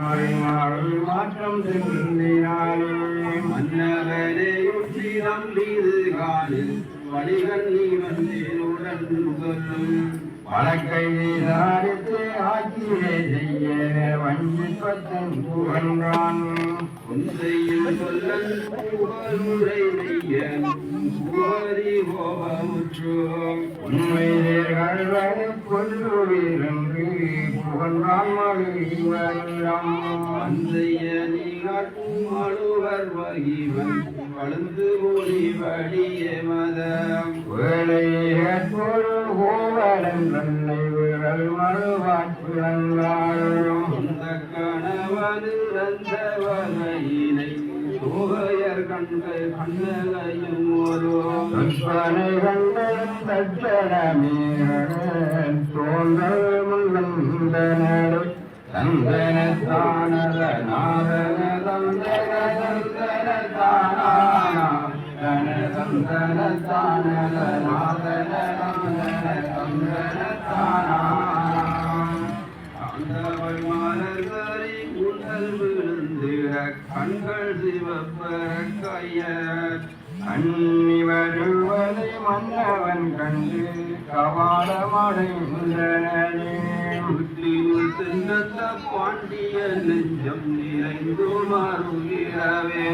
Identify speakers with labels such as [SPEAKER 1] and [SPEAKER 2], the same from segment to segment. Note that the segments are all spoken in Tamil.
[SPEAKER 1] மாற்றம் சென்றினாலே
[SPEAKER 2] மன்னவரே உச்சிரம் மீது காலில் வழிகள் நீ வந்தேனுடன் சொல்லும்
[SPEAKER 1] வழக்கை விசாரித்து ஆட்சியை செய்ய வஞ்சிப்பத்தன் புகழ்ந்தான்
[SPEAKER 2] சொல்லன்
[SPEAKER 1] உண்மையர்கள் கொல்லுவீரென்று புகழ்ந்தான் மகிழ்வெல்லாம்
[SPEAKER 2] அந்தைய நீகாட்டும் அழுவர் வகிவன் வளர்ந்து மொழி வடிய மதம்
[SPEAKER 1] வேலையேற்பொரு கோவலன் தன்னை விரல் மறுவாட்பிழந்தாளும்
[SPEAKER 2] இந்த கணவனு அந்த வகையினை ஊகையர் கண்கள் கண்ணலையும் ஒரு
[SPEAKER 1] கற்பனை கண்டலும் தட்சணமீரன் தோன்றல் தந்தன தந்தனத்தானத நாதன தந்தன தந்தன தானா தன தந்தன தானத நாதன தந்தன
[SPEAKER 2] கண்கள் சிவப்பர கையர்
[SPEAKER 1] அன்னி வருவதை மன்னவன் கண்டு கவாடமடைந்தனே
[SPEAKER 2] புத்தியில் சென்றத்த பாண்டிய நெஞ்சம் நிறைந்து மருகிறவே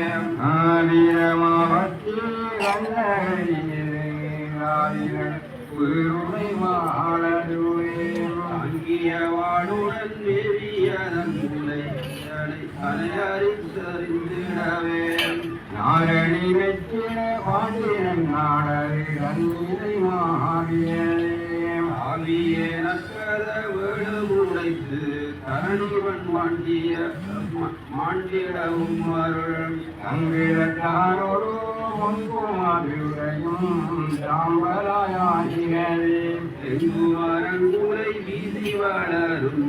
[SPEAKER 1] ஆதிரமாவத்தில் ஆயிரம் பெருமை மாளடுவே நாரணி வெற்றின பாண்டியன் நாடல் கண்ணீரை மாவியலே
[SPEAKER 2] ஆவியே நக்கத வேடுமுடைத்து தரணிவன் மாண்டிய மாண்டியிடவும் அருள்.
[SPEAKER 1] தங்கிடத்தானொரு முன்புமாதிரையும் சாம்பலாயாகினே
[SPEAKER 2] செங்குமரங்குலை வீசி வளரும்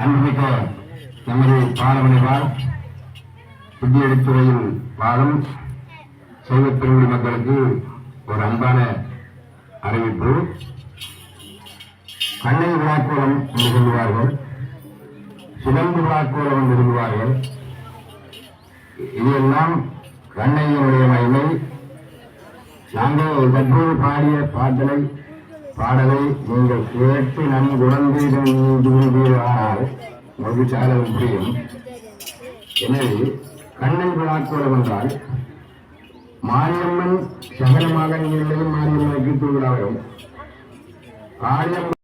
[SPEAKER 1] அன்புமிக்க நமது பாலமணிவாள் புதியடித்துறையில் பாலம் சைவ பெருங்குடி மக்களுக்கு ஒரு அன்பான அறிவிப்பு. கண்ணை விழாக்கோலம் என்று சொல்லுவார்கள். சிலம்பு விழாக்கோலம் என்று சொல்லுவார்கள். இதெல்லாம் கண்ணையினுடைய மகிமை. நாங்கள் தற்போது பாடிய பாட்டலை பாடலை நீங்கள் கேட்டு நன்குணர்ந்து ஆனால் உங்களுக்கு சாதகம் புரியும். எனவே கண்ணை விழாக்கோலம் என்றால் மாரியம்மன் சகல மாதங்களிலும் மாரியம்மனுக்கு திருவிழா காரியம்